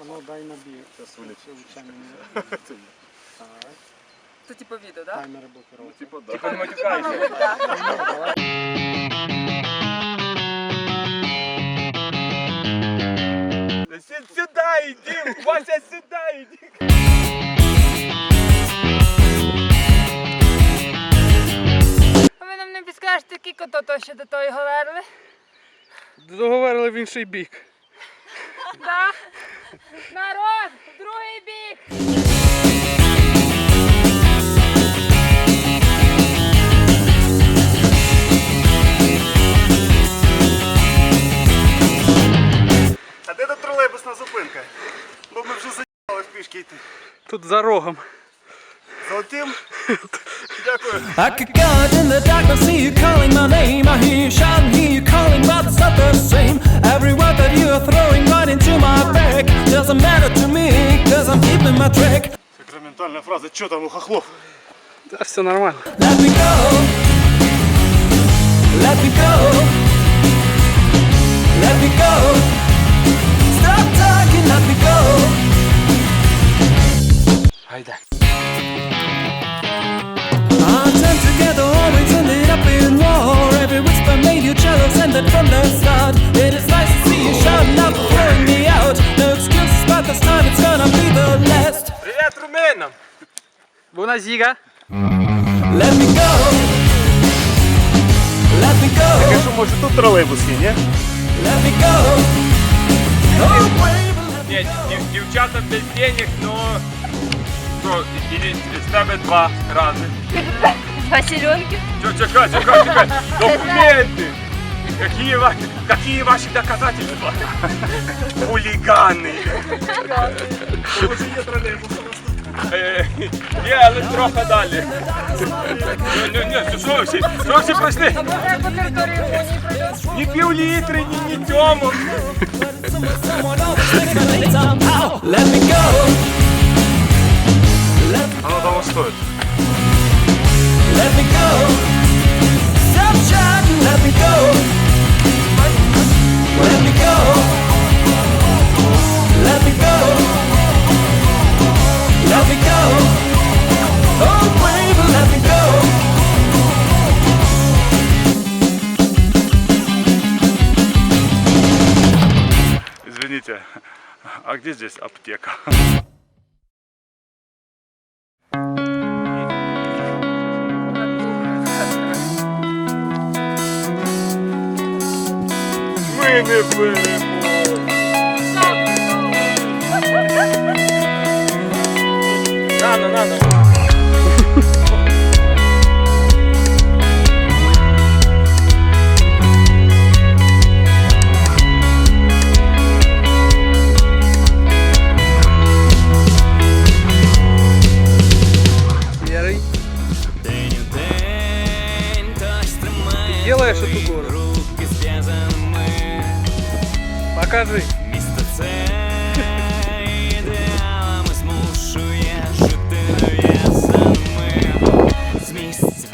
А ну дай. Це звичайно не так. Це типу відео, так? Таймери блокировки. Типа да. Типа не матюкайся. Сюда иди, Вася, сюда иди. А ви нам не підскажете, скільки то то ще до тої говорили? Договорили в інший бік. Да. Народ, в другий бік. А де тут тролейбусна зупинка? Бо ми вже заїхали в пішки йти. Тут за рогом. Золотим? Дякую. I could go out in the darkness, see you calling my name. I hear you shouting, hear you calling, but it's not the same. Every word that you are throwing right into my back doesn't matter to me, cause I'm keeping my track. Сакраментальна фраза, що там у хохлов? Та все нормально. Let me go. Let me go. Let me go. Stop talking, let me go. Гайда. Our time together always ended up in war. Every whisper made you jealous, ended from the start. It is nice to see you shouting out, throwing me out. No excuses, but this time it's gonna be the last. Привет румынам. Буна зіга. Let me go. Let me go. Я що, може тут тролейбус є, ні? Let me go. Oh, baby, let me Нет, дев- дівчата без денег, но... Що, или з тебе два рази. Два силенки. Чё, чекай, чекай, чекай. Документы. Какие ваши, какие ваши доказательства? Хулиганы. Може є тролейбус у нас тут? Е, Є, але трохи далі. Ні, ні, ні, що ви всі, що ви всі пройшли? Може по території Японії пройдеш? Ні півлітри, ні, ні цьому. someone always taking somehow. Let me go. Let, Оно того стоїть. let me go. Stop shouting, let me go. Let me go. Let me go. Let me go. Oh, baby, let me go. Извините, а где здесь аптека? Не беремо. Нано, нано.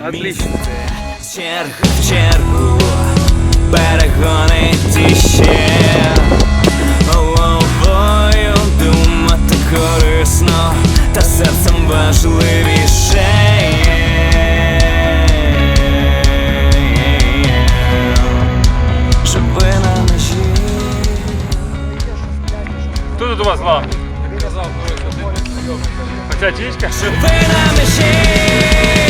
Отлично. з черги в чергу Перегонить іще Головою думати корисно Та серцем важливіше Живи на межі Хто тут у вас глав? Оця тічка? Живи на межі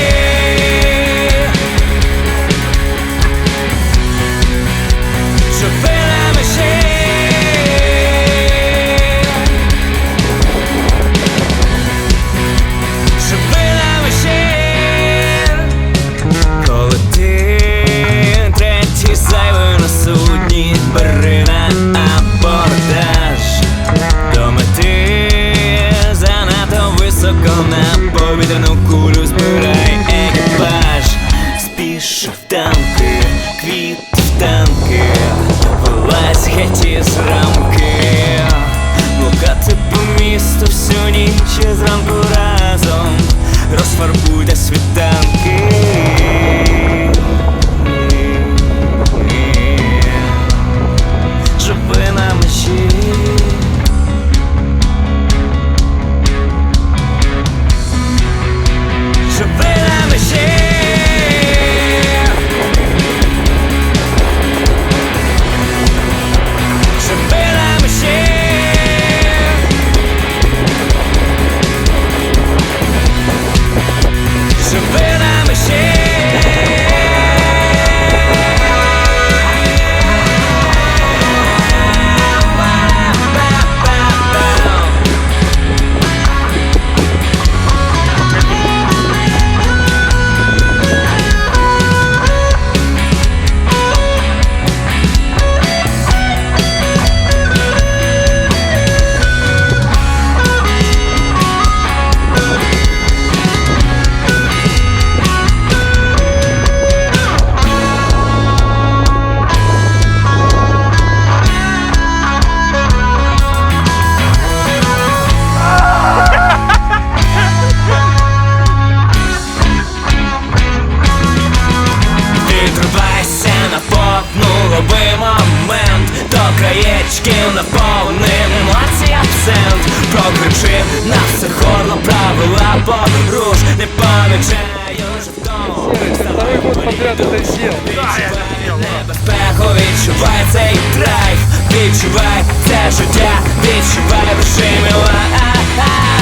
your face Вилазь відчувай цей драйв, відчувай це життя, відчувай верши мила.